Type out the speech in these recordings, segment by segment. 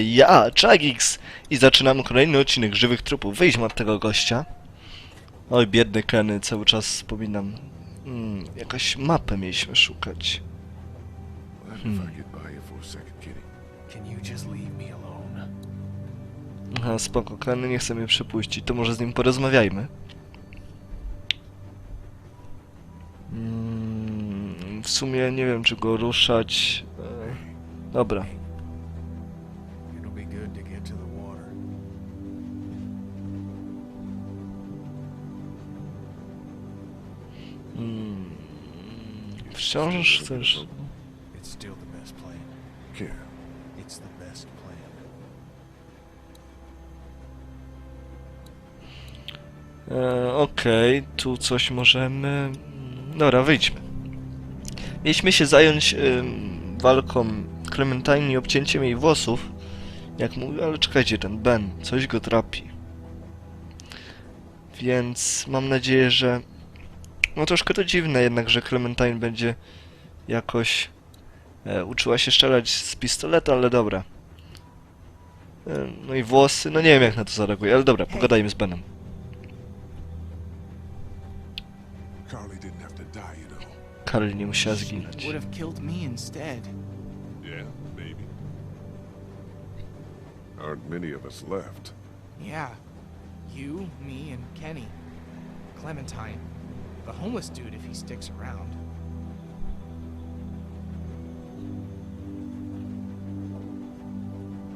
Ja, Chagix! I zaczynamy kolejny odcinek Żywych Trupów. Wyjdźmy od tego gościa. Oj, biedny Kenny, cały czas wspominam. Hmm, jakaś mapę mieliśmy szukać. Alone? Aha, spoko, Kenny nie chce mnie przepuścić, to może z nim porozmawiajmy. Mm, w sumie nie wiem, czy go ruszać. E, dobra. Best plan. E, Okej, tu coś możemy... Dobra, wyjdźmy. Mieliśmy się zająć ym, walką Clementine i obcięciem jej włosów. Jak mówię, ale czekajcie, ten Ben, coś go trapi. Więc mam nadzieję, że... No troszkę to dziwne jednak, że Clementine będzie jakoś e, uczyła się strzelać z pistoletu, ale dobra. E, no i włosy, no nie wiem jak na to zareaguje, ale dobra, pogadajmy z Benem. Carly didn't have to die, you know. Karl nie musiała zginąć. Would have killed me instead. Yeah, maybe. Aren't many of us left. Yeah. You, me, and Kenny. Clementine. The homeless dude if he sticks around.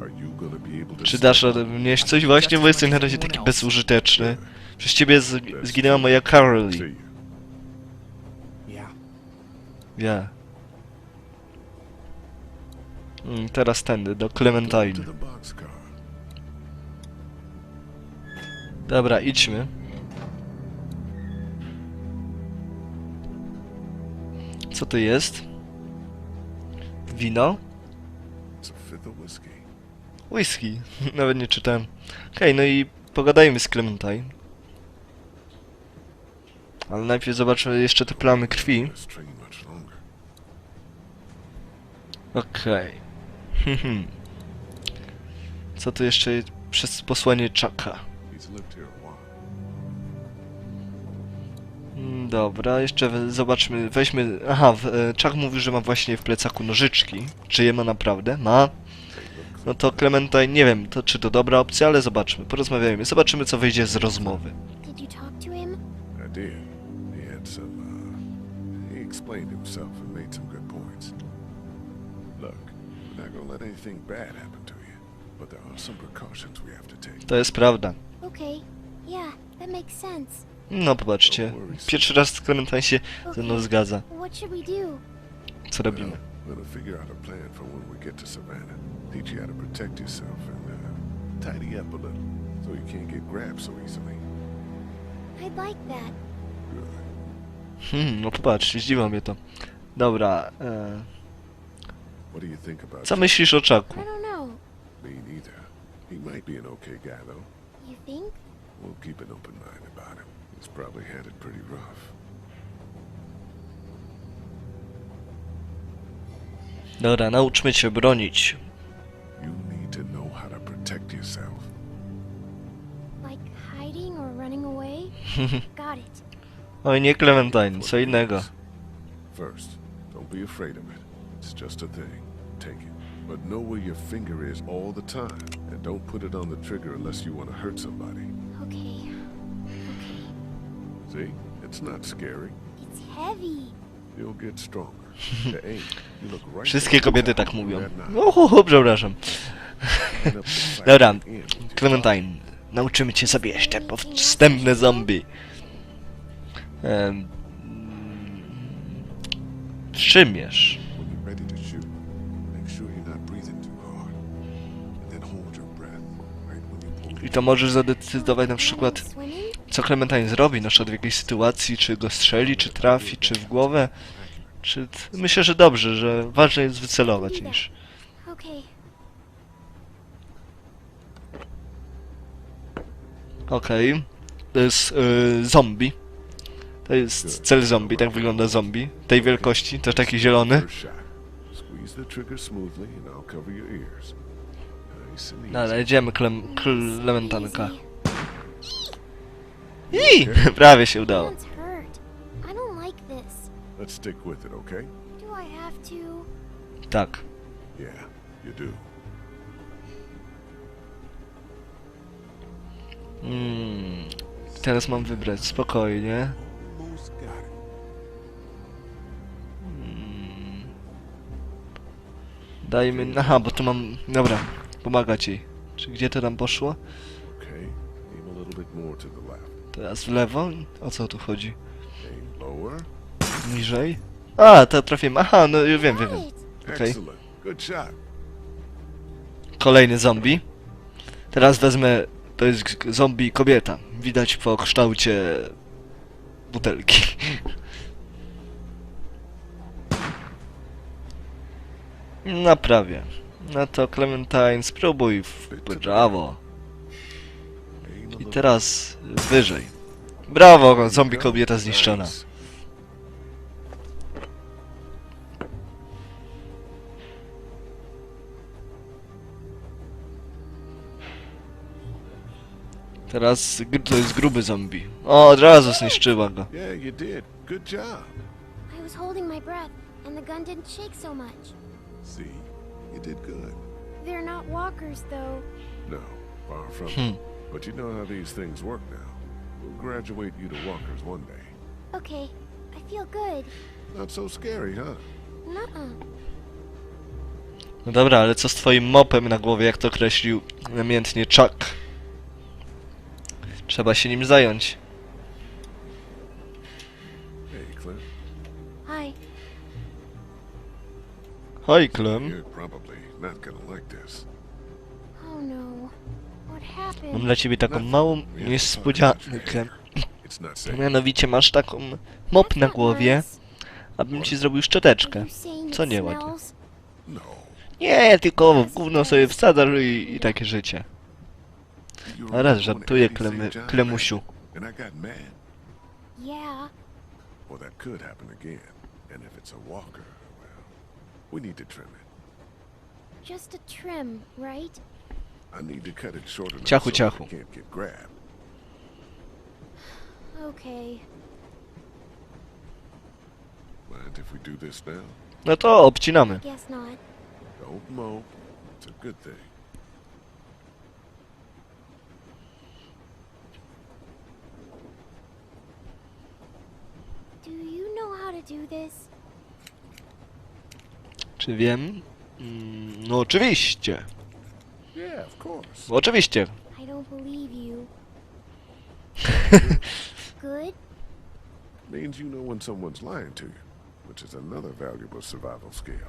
Are you gonna be able to Czy dasz radę wnieść coś właśnie, bo jesteś na razie taki bezużyteczny. Przez ciebie z, zginęła moja Carly. Ja. Mm, teraz tędy, do To Clementine. Dobra, idźmy. Co to jest? Wino? Whisky. Nawet nie czytałem. Okej, no i pogadajmy z Clementine. Ale najpierw zobaczmy jeszcze te plamy krwi. Okej. Okay. Co tu jeszcze jest przez posłanie Chucka? Dobra, jeszcze zobaczmy, weźmy... Aha, w, e, Chuck mówił, że ma właśnie w plecaku nożyczki. Czy je ma naprawdę? Ma. No to Clementine, nie wiem, to, czy to dobra opcja, ale zobaczmy, porozmawiajmy. Zobaczymy, co wyjdzie z rozmowy. To uh, he explained himself and made some good points. Look, we're not gonna let anything bad happen to you, but there are some precautions we have to take. To jest prawda. Okay. Yeah, that makes sense. No, popatrzcie. Pierwszy raz Clementine się ze mną zgadza. Co robimy? Well, we're gonna figure out a plan for when we get to Savannah. Teach you how to protect yourself and, uh, tidy up a little, so you can't get grabbed so easily. I'd like that. Hmm, no popatrzcie, zdziwiło mnie to. Dobra, e, What do you think about co myślisz o I Chucku? don't know. Me neither. He might be an okay guy, though. You think? We'll keep an open mind about him. He's probably had it pretty rough. Dobra, nauczmy cię bronić. You need to know how to protect yourself. Like hiding or running away? Got it. Oj, nie Clementine, What co it innego. is. First, don't be afraid of it. It's just a thing. Take it. But know where your finger is all the time. And don't put it on the trigger unless you want to hurt somebody. See? It's not scary. It's heavy. You'll get stronger. Aim, you look right Wszystkie kobiety tak mówią. that knife. Oho, przepraszam. Dobra, Clementine, nauczymy cię zabijać te podstępne zombie. Pull I to możesz zadecydować na przykład? Co Clementine zrobi, na przykład w jakiejś sytuacji, czy go strzeli, czy trafi, czy w głowę. Czy... Myślę, że dobrze, że ważne jest wycelować niż... Okay. Okej. To jest y, zombie. To jest cel zombie, tak wygląda zombie. Tej wielkości, też taki zielony. First shot. Squeeze the trigger I prawie się udało. Hands hurt. I don't like this. Let's stick with it, okay? Do I have to? Tak. Yeah, you do. Mm, teraz mam wybrać spokojnie. Mm. Dajmy. Aha, bo tu mam. Dobra, pomagać jej. Czy gdzie to tam poszło? Okay, aim a little bit more to the left. Teraz w lewo? O co tu chodzi? Niżej? A, to trafiłem. Aha, no już wiem, wiem, wiem. Kolejny zombie. Teraz wezmę. To jest zombie kobieta. Widać po kształcie butelki. Naprawię. No to Clementine, spróbuj w brawo. A I teraz wyżej. Brawo, zombie kobieta zniszczona. Teraz to jest gruby zombie. O, od razu zniszczyła go. Yeah, you did. Good job. I was holding my breath, and the gun didn't shake so much. See, you did good. They're not walkers, though. No, far from Hmm. But you know how these things work now. We'll graduate you to walkers one day. Okay, I feel good. Not so scary, huh? Nuh-uh. No dobra, ale co z twoim mopem na głowie, jak to określił namiętnie Chuck? Trzeba się nim zająć. Hey, Clint. Hi. Hoj, Clem. You're probably not gonna like this. Oh no. What happened? Mam dla ciebie taką małą niespodziankę. Mianowicie masz taką mop na not głowie, abym ci zrobił szczoteczkę. Co nie ładnie. No. Nie, tylko w gówno sobie wsadzasz i, i takie życie. A raz żartuję, Klemy, Klemusiu. Mack And I got mad? Yeah. Well, that could happen again. And if it's a walker, well, we need to trim it. Just a trim, right? I need to cut it short enough Ciachu, so ciachu. it can't get grabbed. Okay. Mind if we do this now? No to obcinamy. Guess not. Don't mope. It's a good thing. Do you know how to do this? Czy wiem? Mm, No oczywiście. Yeah, of course. Oczywiście. I don't believe you. Good? Means you know when someone's lying to you, which is another valuable survival skill.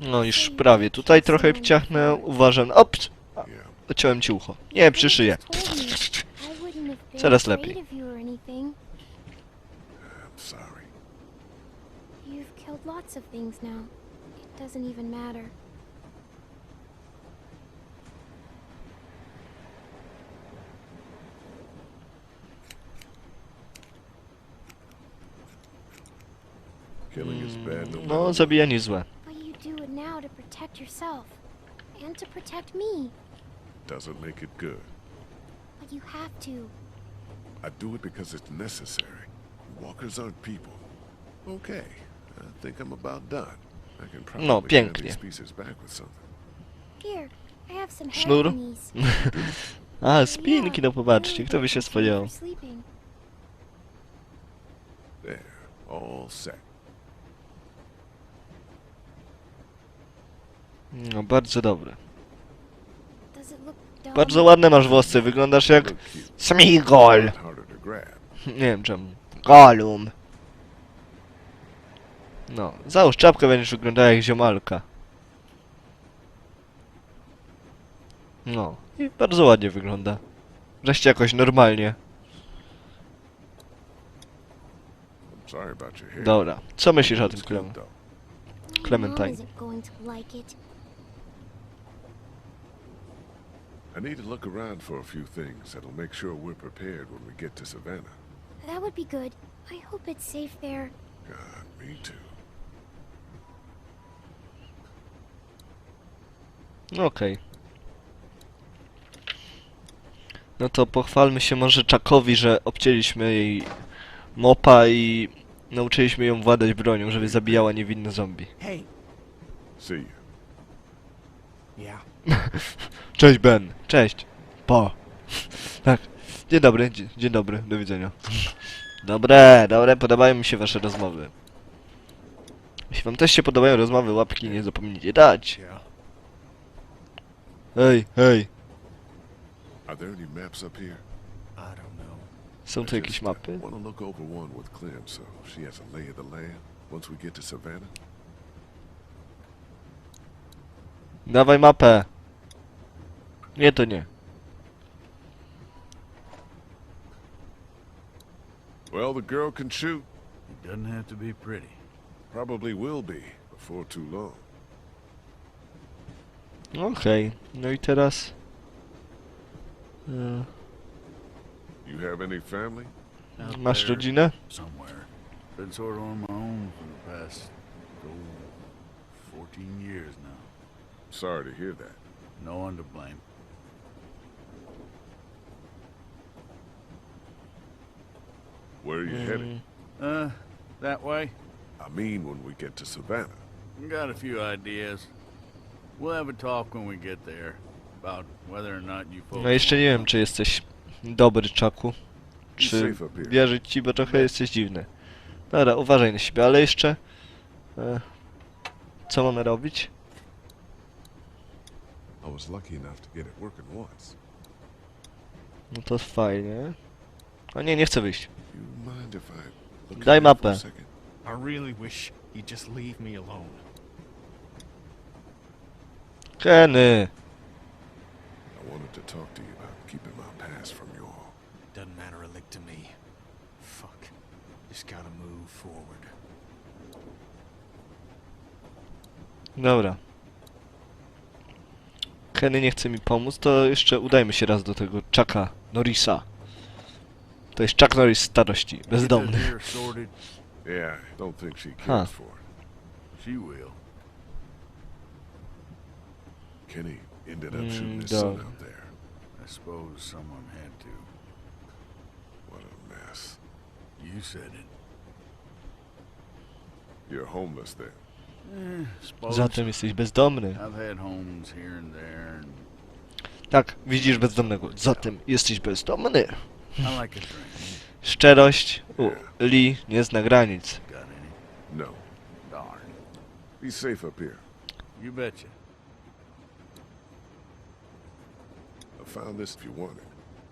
No już prawie. Tutaj trochę wciachnę. Uważam. Ops! Yeah. Dociąłem ci ucho. Nie, przy szyję. Told me. I wouldn't have been Coraz lepiej. You've killed lots of things now. It doesn't even matter. Killing is bad no No, zabijanie złe. But you do it now to protect yourself. And to protect me. Doesn't make it good. But you have to. I do it because it's necessary. Walkers aren't people. Okay, I think I'm about done. I can probably No, pięknie. these pieces back with something. Here, I have some Sznur? A, spinki, no popatrzcie, kto by się spodziewał. There, all set. No, bardzo dobre. Bardzo ładne masz włosy, wyglądasz jak. Smigol. Nie wiem czemu. Golum. No, załóż czapkę, będziesz wyglądała jak ziomalka. No, i bardzo ładnie wygląda. Wreszcie jakoś normalnie. Dobra, co myślisz o tym, though. My Clementine. Mom isn't going to like it. I need to look around for a few things that'll make sure we're prepared when we get to Savannah. That would be good. I hope it's safe there. God, me too. Okej. No to pochwalmy się może Czakowi, że obcięliśmy jej mopa i nauczyliśmy ją władać bronią, żeby zabijała niewinne zombie. Hey. See you. Yeah. Cześć Ben, cześć. Po. Tak. Dzień dobry, dzień, dzień dobry, do widzenia. Dobre, dobre, podobają mi się wasze rozmowy. Jeśli wam też się podobają rozmowy, łapki nie zapomnijcie dać. Yeah. Hej, hej, Are there any maps up here? I don't know. są tu jakieś mapy? Want to look over one with Clem so she has a lay of the land once we get to Savannah? Dawaj mapę. Nie, to nie. Well, the girl can shoot. It doesn't have to be pretty. Probably will be before too long. Okej, no i teraz... E, You have any family? Out masz there rodzinę? Somewhere. Been sort of on my own for the past, oh, 14 years now. Sorry to hear that. No one to blame. Where are you headed? Mm, Uh, that way? I mean when we get to Savannah. Got a few ideas. We'll have a talk when we get there. About whether or not you folks No jeszcze nie wiem, czy jesteś dobry, Czaku. Czy wierzyć ci, bo trochę jesteś dziwny. Dobra, uważaj na siebie, ale jeszcze... E, co mamy robić? I was lucky enough to get it working once. No to fajnie. A nie, nie chcę wyjść. You mind if I look Daj at it for a mapę. I really wish you'd just leave me alone. Kenny! I wanted to talk to you about keeping my past from you all. Doesn't matter a lick to me. Fuck. Just gotta move forward. Dobra. Kenny nie chce mi pomóc, to jeszcze udajmy się raz do tego Chucka Norrisa. To jest Chuck Norris starości, bezdomny. Yeah, I don't think she cares Huh. for it. She will. Kenny ended up Mm, shooting his son out there. I suppose someone had to. What a mess. You said it. You're homeless then. Zatem jesteś bezdomny. I've had homes here and there, and Tak, widzisz bezdomnego. Zatem jesteś bezdomny. Szczerość u Lee nie zna granic. No. Be safe up here. You betcha. I found this if you want it.